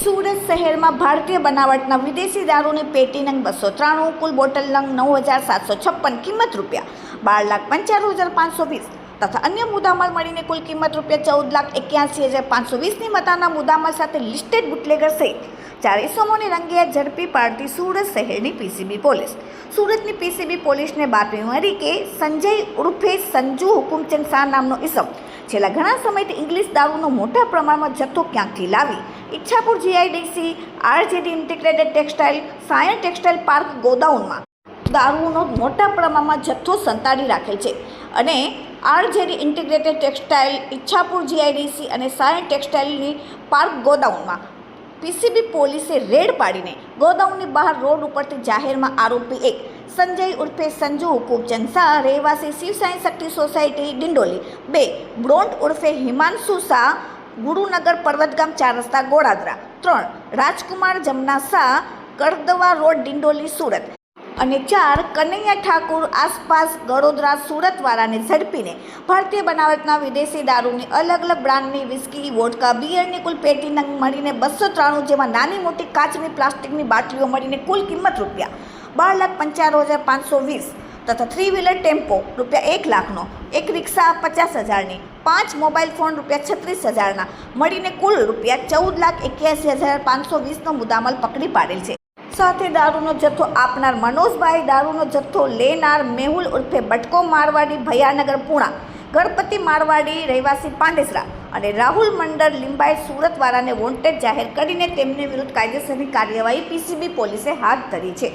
સુરત શહેરમાં ભારતીય બનાવટના વિદેશી દારૂની પેટી નંગ બસો ત્રાણું, કુલ બોટલ નંગ નવ હજાર સાતસો છપ્પન કિંમત રૂપિયા, બાર લાખ પંચાણું હજાર પાંચસો વીસ તથા અન્ય મુદ્દામાલ મળીને કુલ કિંમત રૂપિયા ચૌદ લાખ એક્યાસી હજાર પાંચસો વીસની મતાના મુદ્દામાલ સાથે લિસ્ટેડ બુટલેગર સહિત ચાર ઇસમોની રંગિયાત ઝડપી પાડતી સુરત શહેરની પીસીબી પોલીસ. સુરતની પીસીબી પોલીસને બાતમી મળી કે સંજય ઉર્ફે સંજુ હુકુમચંદ શાહ નામનો ઇસમ છેલ્લા ઘણા સમયથી ઇંગ્લિશ દારૂનો મોટા પ્રમાણમાં જથ્થો ક્યાંકથી લાવી Ichchhapur GIDC RJD integrated textile Sayan textile park ગોડાઉનમાં દારૂનો મોટા પ્રમાણમાં જથ્થો સંતાડી રાખેલ છે અને RJD integrated textile Ichchhapur GIDC અને સાયન ટેક્સટાઇલની પાર્ક ગોડાઉનમાં પીસીબી પોલીસે રેડ પાડીને ગોદાઉનની બહાર રોડ ઉપરથી જાહેરમાં આરોપી એક, સંજય ઉર્ફે સંજુ હુકુમચંદ શાહ રહેવાસી શિવસાઈ શક્તિ સોસાયટી ડિંડોલી, બે, બ્રોન્ટ ઉર્ફે હિમાંશુ શાહ ગુરુનગર પર્વતગામ ચાર રસ્તા ગોળાદરા. ત્રણ, રાજકુમાર જમના શાહ, કરદવા રોડ ડિંડોલી, સુરત. અને ચાર, કનૈયા ઠાકુર આસપાસ ગડોદરા, સુરતવાળાને ઝડપીને ભારતીય બનાવટના વિદેશી દારૂની અલગ અલગ બ્રાન્ડની વિસ્કી વોડકા બિયરની કુલ પેટી નંગ મળીને બસો ત્રાણું જેમાં નાની મોટી કાચની પ્લાસ્ટિકની બાટલીઓ મળીને કુલ કિંમત રૂપિયા બાર લાખ પંચાણું હજાર પાંચસો વીસ. તથા થ્રી વ્હીલર ટેમ્પો રૂપિયા એક લાખનો, એક રિક્ષા પચાસ હજારની, પાંચ મોબાઈલ ફોન રૂપિયા છત્રીસ હજારના, મળીને કુલ રૂપિયા ચૌદ લાખ એક્યાસી હજાર પાંચસો વીસનો મુદ્દામાલ પકડી પાડેલ છે. સાથે દારૂનો જથ્થો આપનાર મનોજભાઈ, દારૂનો જથ્થો લેનાર મેહુલ ઉર્ફે બટકો મારવાડી, ભયાનગર, પૂણા, ગણપતિ મારવાડી, રહેવાસી પાંડેસરા અને રાહુલ મંડળ લિંબાઈ સુરતવાળાને વોન્ટેડ જાહેર કરીને તેમની વિરુદ્ધ કાયદેસરની કાર્યવાહી પીસીબી પોલીસે હાથ ધરી છે.